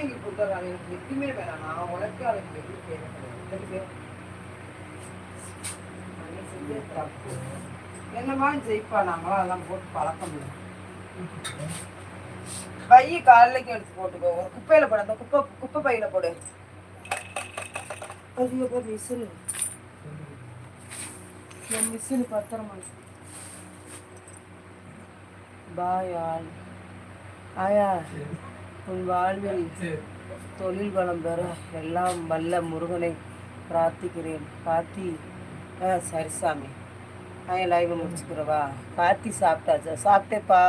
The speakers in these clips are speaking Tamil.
பிள்ளைங்க கொடுத்துறாங்க எனக்கு எதுவுமே வேணாம். நான் உழைக்க அதுக்கு எதுவும் தேவைப்படுது செஞ்ச தப்பு என்னமா ஜெயிப்பா நாங்களும் அதெல்லாம் போட்டு பழக்கம் இல்லை. பைய காலைக்கு எடுத்து போட்டுக்கோ. ஒரு குப்பையில போடு. அந்த குப்பை குப்பை பையில போடு. அது எப்போ மிஷினு என் மிஷினு பத்திரமா பாய் ஆள் ஆயா. உன் வாழ்வில் தொழில் வளம் பெற எல்லாம் வல்ல முருகனை பிரார்த்திக்கிறேன். பாத்தி ஆ சரி சாமி. ஆ லைவ் முடிச்சுக்கிறவா? பாத்தி சாப்பிட்டாச்சா? சாப்பிட்டேப்பா.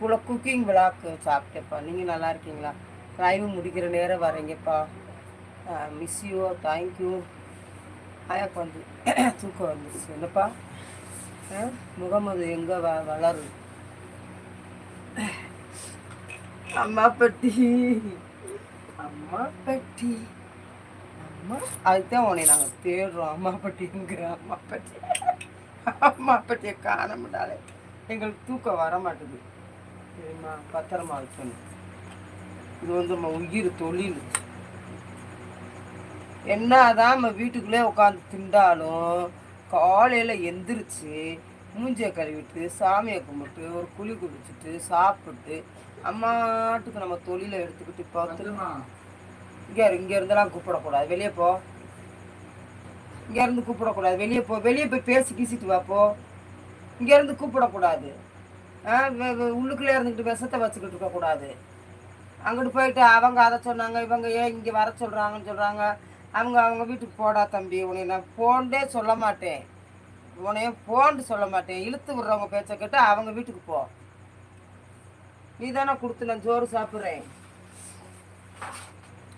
கூட குக்கிங் விளாக்கு சாப்பிட்டேப்பா. நீங்கள் நல்லா இருக்கீங்களா? லைவ் முடிக்கிற நேரம் வரீங்கப்பா. மிஸ் யூ தேங்க்யூ ஆயாக்கு வந்து தூக்கம் வந்துச்சு என்னப்பா? ஆ, முகமது எங்கே வ வளருது? அம்மா பெட்டி அம்மா பெட்டி அம்மா. அதுதான் உன்னை நாங்கள் தேடுறோம் அம்மா பெட்டிங்கிற அம்மா பெட்டி அம்மா பெட்டியை காண முடியாலே எங்களுக்கு தூக்கம் வர மாட்டுது சரிம்மா பத்திரமா வைக்கணும் இது வந்து நம்ம உயிர் தொழில். என்னதான் நம்ம வீட்டுக்குள்ளே உட்காந்து திண்டாலும் காலையில் எந்திரிச்சு மூஞ்சியை கழுவிட்டு சாமியை கும்பிட்டு ஒரு குழி குடிச்சிட்டு சாப்பிட்டு அம்மாட்டுக்கு நம்ம தொழிலை எடுத்துக்கிட்டு பார்த்து இங்கே இங்கே இருந்தெல்லாம் கூப்பிடக்கூடாது. வெளியே போ. இங்கே இருந்து கூப்பிடக்கூடாது. வெளியே போ. வெளியே போய் பேசி கீசிட்டு வா போ. இங்கே இருந்து கூப்பிடக்கூடாது. உள்ளுக்குள்ளே இருந்துக்கிட்டு விஷத்தை வச்சுக்கிட்டு இருக்கக்கூடாது. அங்கிட்டு போயிட்டு அவங்க அதை சொன்னாங்க இவங்க ஏன் இங்கே வர சொல்கிறாங்கன்னு சொல்கிறாங்க அவங்க அவங்க வீட்டுக்கு போடா தம்பி உன்னை நான் போண்டே சொல்ல மாட்டேன். உன்னைய போன்னு சொல்ல மாட்டேன். இழுத்து விடுறவங்க பேச்சை கேட்டு அவங்க வீட்டுக்கு போ. நீ தானே கொடுத்து நான் சோறு சாப்பிட்றேன்.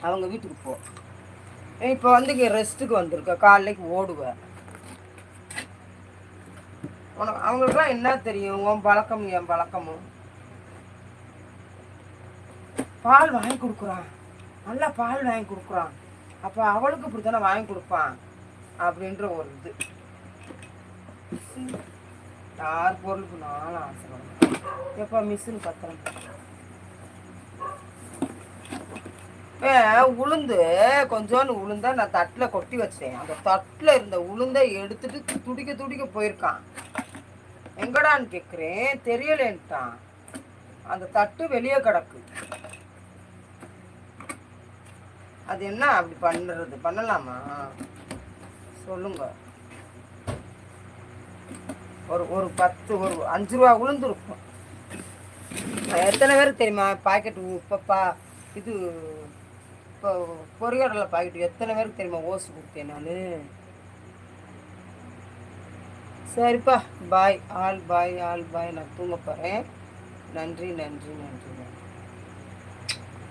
அவங்க வீட்டுக்கு போ. இப்போ வந்து இங்கே ரெஸ்ட்டுக்கு வந்திருக்க. காலைக்கு ஓடுவேன் உனக்கு அவங்களுக்குலாம் என்ன தெரியும்? உன் பழக்கம் என் பழக்கமும் பால் வாங்கி கொடுக்குறான். நல்லா பால் வாங்கி கொடுக்குறான். அப்போ அவளுக்கு இப்படி தானே வாங்கி கொடுப்பான்? அப்படின்ற ஒரு இது. யார் பொருளுக்கு நானும் ஆசைப்படுறேன் எப்போ மிஷின் பத்திரம் ஏ, உளுந்து. கொஞ்சோண்டு உளுந்தா நான் தட்டில் கொட்டி வச்சிட்டேன். அந்த தட்டில் இருந்த உளுந்தை எடுத்துட்டு துடிக்க துடிக்க போயிருக்கான். எங்கடான்னு கேட்குறேன் தெரியலேன்ட்டான். அந்த தட்டு வெளியே கிடக்கு. அது என்ன? அப்படி பண்ணுறது. பண்ணலாமா? சொல்லுங்கள் ஒரு ஒரு பத்து ஒரு அஞ்சு ரூபா உளுந்து இருக்கும் எத்தனை பேருக்கு தெரியுமா? பாக்கெட் உப்பப்பா இது இப்போ பொறிகடலை பாக்கெட் எத்தனை பேருக்கு தெரியுமா? ஓசு கொடுத்தேன் நான். சரிப்பா பாய் ஆல் பாய் ஆல் பாய் நான் தூங்க போகிறேன் நன்றி நன்றி நன்றி நன்றி.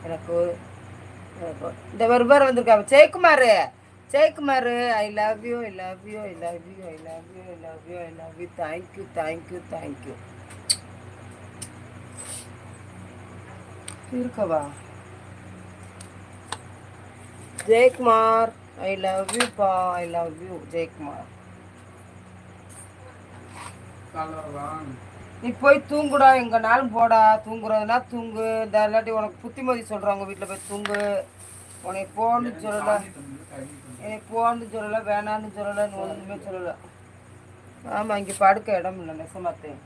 எனக்கு இந்த வருபார் வந்திருக்காங்க Jayakumar! Jayakumar I love you I love you I love you I love you I love you I love you thank you thank you thank you இருக்கவா ஜெயக்குமார் ஐ லவ் யூ பா ஐ லவ் யூ ஜெயக்குமார் நீ போய் தூங்குடா எங்கனாலும் போடா தூங்குறதுனா தூங்கு. இந்த இல்லாட்டி உனக்கு புத்திமதி சொல்கிறவங்க வீட்டில் போய் தூங்கு. உன்னை போன்னு சொல்லலை. எனக்கு போன்னு சொல்லலை வேணான்னு சொல்லலைன்னு ஒன்றுமே சொல்லலை. ஆமாம் இங்கே படுக்க இடம் இல்லை நெசமாத்தேன்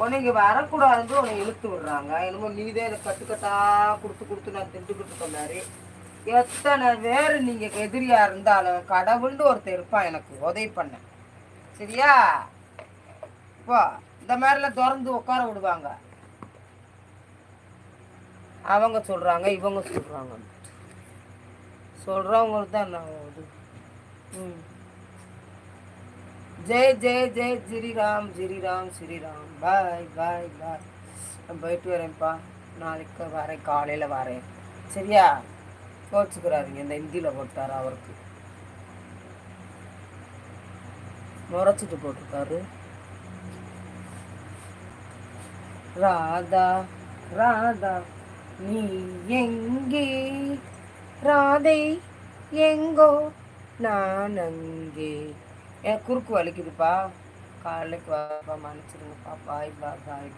உன்னை இங்கே வரக்கூடாதுன்னு உன்னை இழுத்து விடுறாங்க. என்னமோ நீதே இதை கட்டுக்கட்டா கொடுத்து கொடுத்து நான் திண்டுக்கிட்டு இருக்க மாதிரி. எத்தனை பேர் நீங்கள் எதிரியாக இருந்தாலும் கடவுள்னு ஒருத்தர் இருப்பான் எனக்கு உதவி பண்ண. சரியா? இப்போ இந்த மாதிரிலாம் திறந்து உட்கார விடுவாங்க. அவங்க சொல்கிறாங்க இவங்க சொல்கிறாங்க சொல்கிறவங்களுக்கு தான் நான் இது. ம். ஜெய் ஜெய் ஜெய் ஸ்ரீராம் ஸ்ரீராம் ஸ்ரீராம் பாய் பாய் பாய். நான் போயிட்டு வரேன்ப்பா. நாளைக்கு வரேன் காலையில் வரேன். சரியா? கோச்சுக்கிறாருங்க இந்த ஹிந்தியில் போட்டார் அவருக்கு. முறைச்சிட்டு போட்டிருக்காரு. ராதா ராதா. நீ எங்கே? ராதை எங்கோ? நான் அங்கே. என் குறுக்கு வலிக்குதுப்பா. காலைக்கு வாப்பா மன்னிச்சிருங்கப்பா பாய் பா பாய்.